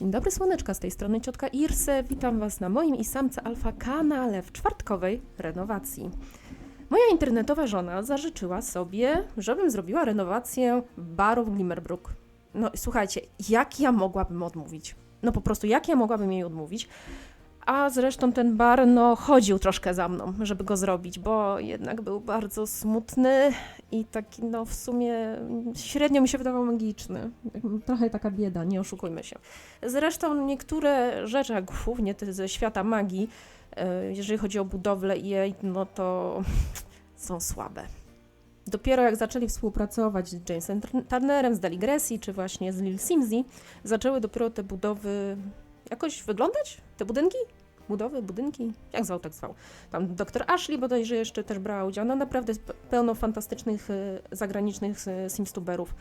Dzień dobry słoneczka, z tej strony ciotka Irse. Witam Was na moim i samce Alfa kanale w czwartkowej renowacji. Moja internetowa żona zażyczyła sobie, żebym zrobiła renowację baru w Glimmerbrook. No słuchajcie, jak ja mogłabym odmówić? No po prostu, jak ja mogłabym jej odmówić? A zresztą ten bar, no, chodził troszkę za mną, żeby go zrobić, bo jednak był bardzo smutny i taki, no, w sumie średnio mi się wydawał magiczny. Trochę taka bieda, nie oszukujmy się. Zresztą niektóre rzeczy, głównie te ze świata magii, e, jeżeli chodzi o budowlę i jej, no to są słabe. Dopiero jak zaczęli współpracować z Jamesem Turnerem, z Daligresi, czy właśnie z Lil Simsy, zaczęły dopiero te budowy jakoś wyglądać? Te budynki? Budowy, budynki? Jak zwał, tak zwał. Tam dr Ashley bodajże jeszcze też brała udział. No naprawdę pe- pełno fantastycznych y, zagranicznych y, simstuberów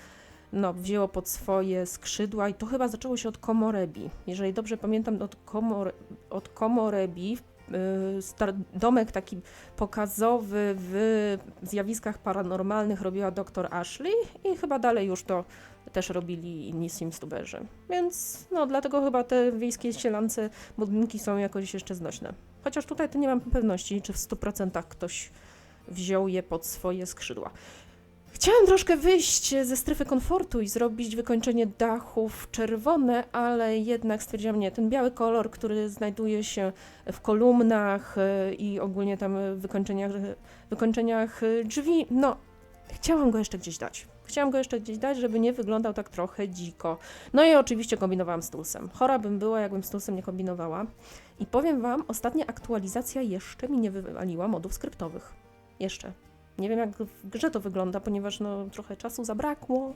no, wzięło pod swoje skrzydła i to chyba zaczęło się od Komorebi. Jeżeli dobrze pamiętam, od, Komor, od Komorebi y, domek taki pokazowy w zjawiskach paranormalnych robiła dr Ashley i chyba dalej już to też robili inni simstuberzy. Więc no dlatego chyba te wiejskie sielance budynki są jakoś jeszcze znośne. Chociaż tutaj to nie mam pewności, czy w 100% ktoś wziął je pod swoje skrzydła. Chciałam troszkę wyjść ze strefy komfortu i zrobić wykończenie dachów czerwone, ale jednak stwierdziłam nie, ten biały kolor, który znajduje się w kolumnach y, i ogólnie tam wykończeniach, wykończeniach y, drzwi, no chciałam go jeszcze gdzieś dać. Chciałam go jeszcze gdzieś dać, żeby nie wyglądał tak trochę dziko. No i oczywiście kombinowałam z Tulsem. Chora bym była, jakbym z Tulsem nie kombinowała. I powiem Wam, ostatnia aktualizacja jeszcze mi nie wywaliła modów skryptowych. Jeszcze. Nie wiem, jak w grze to wygląda, ponieważ no, trochę czasu zabrakło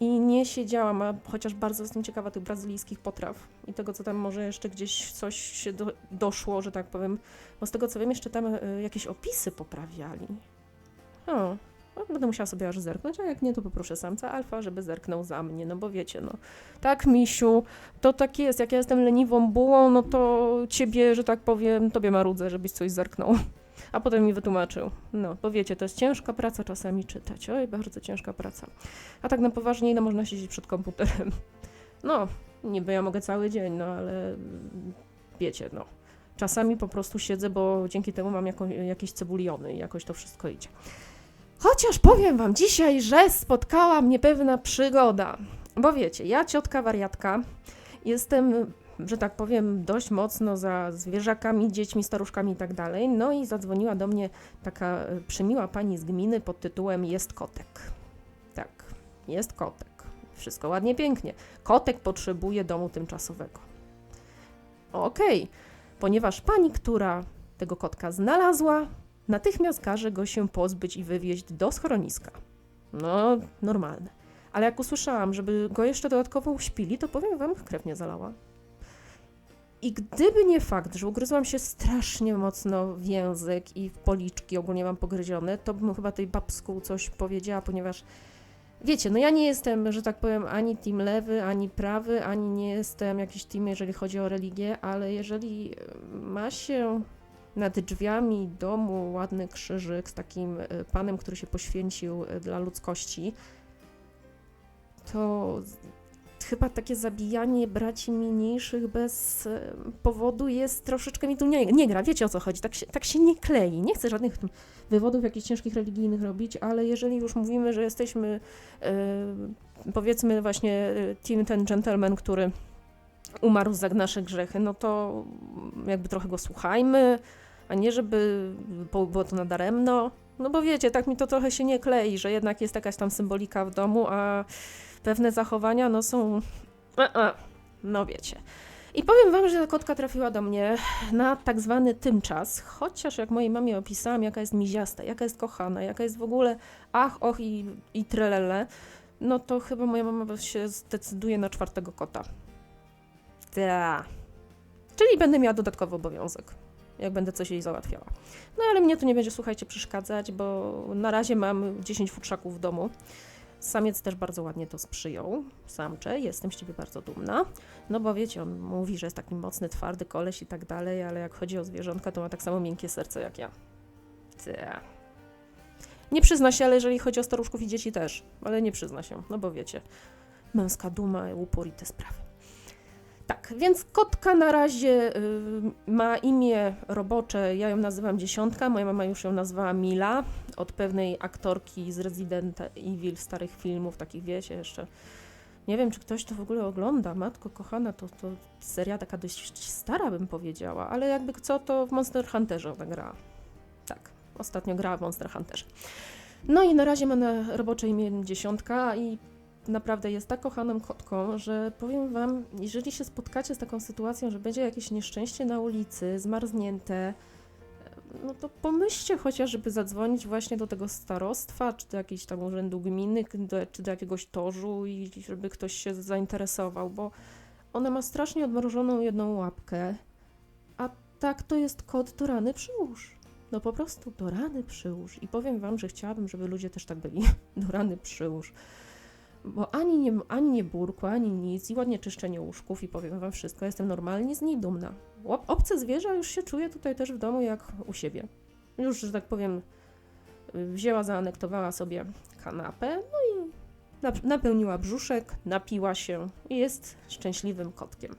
i nie siedziałam, a chociaż bardzo jestem ciekawa tych brazylijskich potraw i tego, co tam może jeszcze gdzieś coś się do, doszło, że tak powiem. Bo z tego, co wiem, jeszcze tam y, jakieś opisy poprawiali. O, no, będę musiała sobie aż zerknąć, a jak nie, to poproszę samca alfa, żeby zerknął za mnie, no bo wiecie, no. Tak, misiu, to tak jest, jak ja jestem leniwą bułą, no to ciebie, że tak powiem, tobie marudzę, żebyś coś zerknął. A potem mi wytłumaczył. No, bo wiecie, to jest ciężka praca czasami czytać. Oj, bardzo ciężka praca. A tak na poważnie, no można siedzieć przed komputerem. No, niby ja mogę cały dzień, no ale wiecie, no. Czasami po prostu siedzę, bo dzięki temu mam jako, jakieś cebuliony i jakoś to wszystko idzie. Chociaż powiem wam dzisiaj, że spotkała mnie pewna przygoda. Bo wiecie, ja ciotka wariatka, jestem, że tak powiem, dość mocno za zwierzakami, dziećmi, staruszkami i tak dalej. No i zadzwoniła do mnie taka e, przymiła pani z gminy pod tytułem Jest kotek. Tak, jest kotek. Wszystko ładnie, pięknie. Kotek potrzebuje domu tymczasowego. Okej, ponieważ pani, która tego kotka znalazła, natychmiast każe go się pozbyć i wywieźć do schroniska. No, normalne. Ale jak usłyszałam, żeby go jeszcze dodatkowo uśpili, to powiem wam, krew nie zalała. I gdyby nie fakt, że ugryzłam się strasznie mocno w język i w policzki ogólnie mam pogryzione, to bym chyba tej babsku coś powiedziała, ponieważ wiecie, no ja nie jestem, że tak powiem, ani team lewy, ani prawy, ani nie jestem jakiś team, jeżeli chodzi o religię, ale jeżeli ma się nad drzwiami domu ładny krzyżyk z takim e, panem, który się poświęcił e, dla ludzkości, to chyba takie zabijanie braci mniejszych bez e, powodu jest troszeczkę mi tu nie, nie gra. Wiecie o co chodzi, tak się, tak się nie klei. Nie chcę żadnych wywodów jakichś ciężkich religijnych robić, ale jeżeli już mówimy, że jesteśmy e, powiedzmy właśnie team ten gentleman, który umarł za nasze grzechy, no to jakby trochę go słuchajmy, a nie żeby było to nadaremno. No bo wiecie, tak mi to trochę się nie klei, że jednak jest jakaś tam symbolika w domu, a pewne zachowania no są... E, e, No wiecie. I powiem wam, że ta kotka trafiła do mnie na tak zwany tymczas, chociaż jak mojej mamie opisałam, jaka jest miziasta, jaka jest kochana, jaka jest w ogóle ach, och i, i trelele, no to chyba moja mama się zdecyduje na czwartego kota. Ta. Czyli będę miała dodatkowy obowiązek, jak będę coś jej załatwiała. No ale mnie to nie będzie, słuchajcie, przeszkadzać, bo na razie mam 10 futrzaków w domu. Samiec też bardzo ładnie to sprzyjął, samcze, jestem z ciebie bardzo dumna. No bo wiecie, on mówi, że jest taki mocny, twardy koleś i tak dalej, ale jak chodzi o zwierzątka, to ma tak samo miękkie serce jak ja. Ta. Nie przyzna się, ale jeżeli chodzi o staruszków i dzieci też, ale nie przyzna się, no bo wiecie, męska duma, upór i te sprawy. Tak, więc kotka na razie y, ma imię robocze, ja ją nazywam Dziesiątka, moja mama już ją nazwała Mila, od pewnej aktorki z Resident Evil, starych filmów, takich wiecie jeszcze. Nie wiem, czy ktoś to w ogóle ogląda, matko kochana, to, to seria taka dość stara bym powiedziała, ale jakby co, to w Monster Hunterze ona grała. Tak, ostatnio grała w Monster Hunterze. No i na razie ma na robocze imię Dziesiątka i naprawdę jest tak kochaną kotką, że powiem Wam, jeżeli się spotkacie z taką sytuacją, że będzie jakieś nieszczęście na ulicy, zmarznięte, no to pomyślcie chociaż, żeby zadzwonić właśnie do tego starostwa, czy do jakiegoś tam urzędu gminy, czy do jakiegoś torzu i żeby ktoś się zainteresował, bo ona ma strasznie odmrożoną jedną łapkę, a tak to jest kot do rany przyłóż. No po prostu do rany przyłóż. I powiem Wam, że chciałabym, żeby ludzie też tak byli. Do rany przyłóż bo ani nie, ani nie burkła, ani nic i ładnie czyszczenie łóżków i powiem wam wszystko, jestem normalnie z niej dumna. Obce zwierzę już się czuję tutaj też w domu jak u siebie. Już, że tak powiem, wzięła, zaanektowała sobie kanapę, no i nap- napełniła brzuszek, napiła się i jest szczęśliwym kotkiem.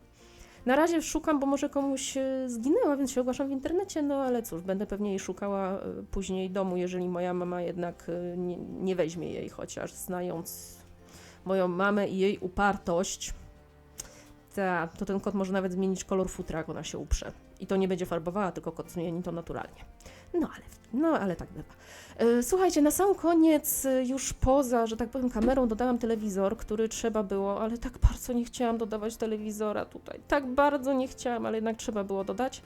Na razie szukam, bo może komuś y, zginęła, więc się ogłaszam w internecie, no ale cóż, będę pewnie jej szukała y, później domu, jeżeli moja mama jednak y, nie, nie weźmie jej, chociaż znając moją mamę i jej upartość, ta, to ten kot może nawet zmienić kolor futra, jak ona się uprze. I to nie będzie farbowała, tylko kot zmieni to naturalnie. No ale, no, ale tak bywa. E, Słuchajcie, na sam koniec, e, już poza, że tak powiem, kamerą dodałam telewizor, który trzeba było, ale tak bardzo nie chciałam dodawać telewizora tutaj. Tak bardzo nie chciałam, ale jednak trzeba było dodać.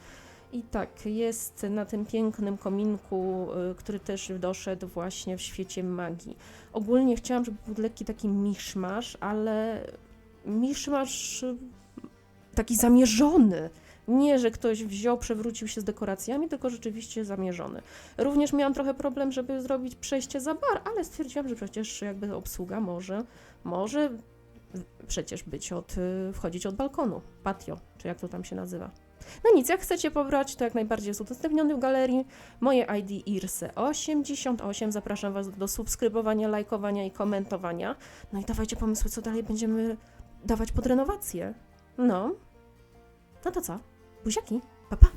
I tak, jest na tym pięknym kominku, y, który też doszedł właśnie w świecie magii. Ogólnie chciałam, żeby był lekki taki miszmasz, ale miszmasz y, taki zamierzony. Nie, że ktoś wziął, przewrócił się z dekoracjami, tylko rzeczywiście zamierzony. Również miałam trochę problem, żeby zrobić przejście za bar, ale stwierdziłam, że przecież jakby obsługa może, może przecież być od, y, wchodzić od balkonu, patio, czy jak to tam się nazywa. No nic, jak chcecie pobrać, to jak najbardziej jest udostępniony w galerii. Moje ID IRSE88. Zapraszam Was do subskrybowania, lajkowania i komentowania. No i dawajcie pomysły, co dalej będziemy dawać pod renowację. No. No to co? Buziaki. Pa, pa.